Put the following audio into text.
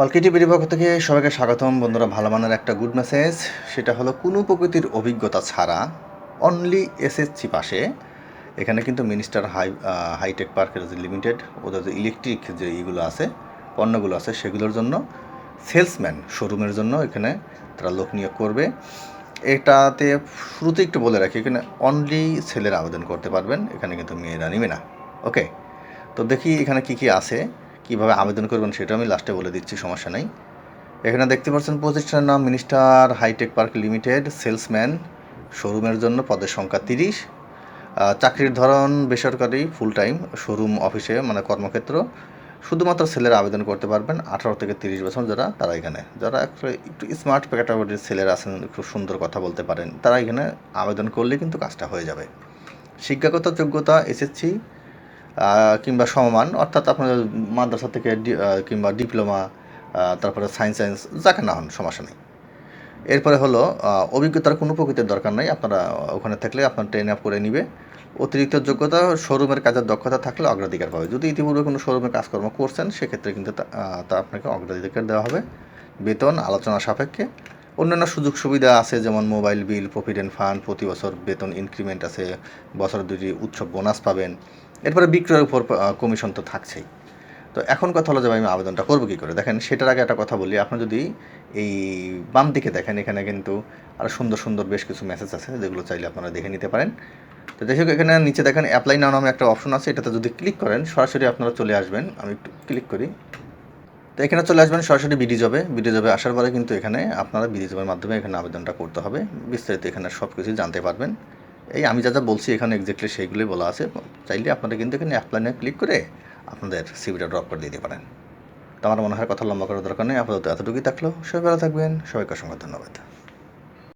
পালকিটি পক্ষ থেকে সবাইকে স্বাগতম। বন্ধুরা, ভালো মানের একটা গুড মেসেজ সেটা হলো, কোনো প্রকৃতির অভিজ্ঞতা ছাড়া অনলি এসএসসি পাশে, এখানে কিন্তু মিনিস্টার হাই হাইটেক পার্কের যে লিমিটেড ওদের যে ইলেকট্রিক যে ইগুলো আছে, পণ্যগুলো আছে, সেগুলোর জন্য সেলসম্যান শোরুমের জন্য এখানে তারা লোক নিয়োগ করবে। এটাতে শুরুতে একটু বলে রাখি, এখানে অনলি ছেলেরা আবেদন করতে পারবেন, এখানে কিন্তু মেয়েরা নেবে না। ওকে তো দেখি এখানে কি কি আছে। কীভাবে আবেদন করবেন সেটা আমি লাস্টে বলে দিচ্ছি, সমস্যা নেই। এখানে দেখতে পাচ্ছেন প্রতিষ্ঠানের নাম minister hitech park limited, salesman, শোরুমের জন্য পদের সংখ্যা তিরিশ। চাকরির ধরন বেসরকারি ফুল টাইম শোরুম অফিসে মানে কর্মক্ষেত্র। শুধুমাত্র ছেলেরা আবেদন করতে পারবেন, আঠারো থেকে তিরিশ বছর যারা, তারা এখানে। যারা একটু স্মার্ট ক্যাটাগরির ছেলেরা আছেন, খুব সুন্দর কথা বলতে পারেন, তারা এখানে আবেদন করলে কিন্তু কাজটা হয়ে যাবে। শিক্ষাগত যোগ্যতা এসএসসি কিংবা সমমান, অর্থাৎ আপনার মাদ্রাসা থেকে কিংবা ডিপ্লোমা তারপরে সায়েন্স সায়েন্স যাকে না হন, সমস্যা নেই। এরপরে হলো অভিজ্ঞতার কোনো প্রকৃতির দরকার নাই, আপনারা ওখানে থাকলে আপনার ট্রেন আপ করে নিবে। অতিরিক্ত যোগ্যতা শোরুমের কাজের দক্ষতা থাকলে অগ্রাধিকার পাবে। যদি ইতিপূর্বে কোনো শোরুমে কাজকর্ম করছেন, সেক্ষেত্রে কিন্তু তা আপনাকে অগ্রাধিকার দেওয়া হবে। বেতন, আলোচনা সাপেক্ষে। অন্যান্য সুযোগ সুবিধা আছে, যেমন মোবাইল বিল প্রভিডেন্ট ফান্ড, প্রতি বছর বেতন ইনক্রিমেন্ট আছে, বছর দুটি উৎসব বোনাস পাবেন। এরপরে বিক্রয়ের উপর কমিশন তো থাকছেই। তো এখন কথা হলো যে আমি আবেদনটা করব কী করে? দেখেন, সেটার আগে একটা কথা বলি, আপনি যদি এই বাম দিকে দেখেন, এখানে কিন্তু আরও সুন্দর সুন্দর বেশ কিছু মেসেজ আছে, যেগুলো চাইলে আপনারা দেখে নিতে পারেন। তো দেখে এখানে নিচে দেখেন অ্যাপ্লাই নাও নামে একটা অপশন আছে, এটাতে যদি ক্লিক করেন, সরাসরি আপনারা চলে আসবেন। আমি একটু ক্লিক করি। এখানে চলে আসবেন সরাসরি বিডি জবে। বিডি জবে আসার পরে কিন্তু এখানে আপনারা বিডি জবের মাধ্যমে এখানে আবেদনটা করতে হবে। বিস্তারিত এখানে সব কিছু জানতে পারবেন। এই আমি যা যা বলছি এখানে এক্স্যাক্টলি সেইগুলোই বলা আছে। চাইলে আপনারা কিন্তু এখানে অ্যাপ্লাই নিয়ে ক্লিক করে আপনাদের সিভিটা ড্রপ করে দিতে পারেন। তো আমার মনে হয় কথা লম্বা করার দরকার নেই। আপাতত এতটুকুই থাকল। সবাই ভালো থাকবেন। সবাইকে অসংখ্য ধন্যবাদ।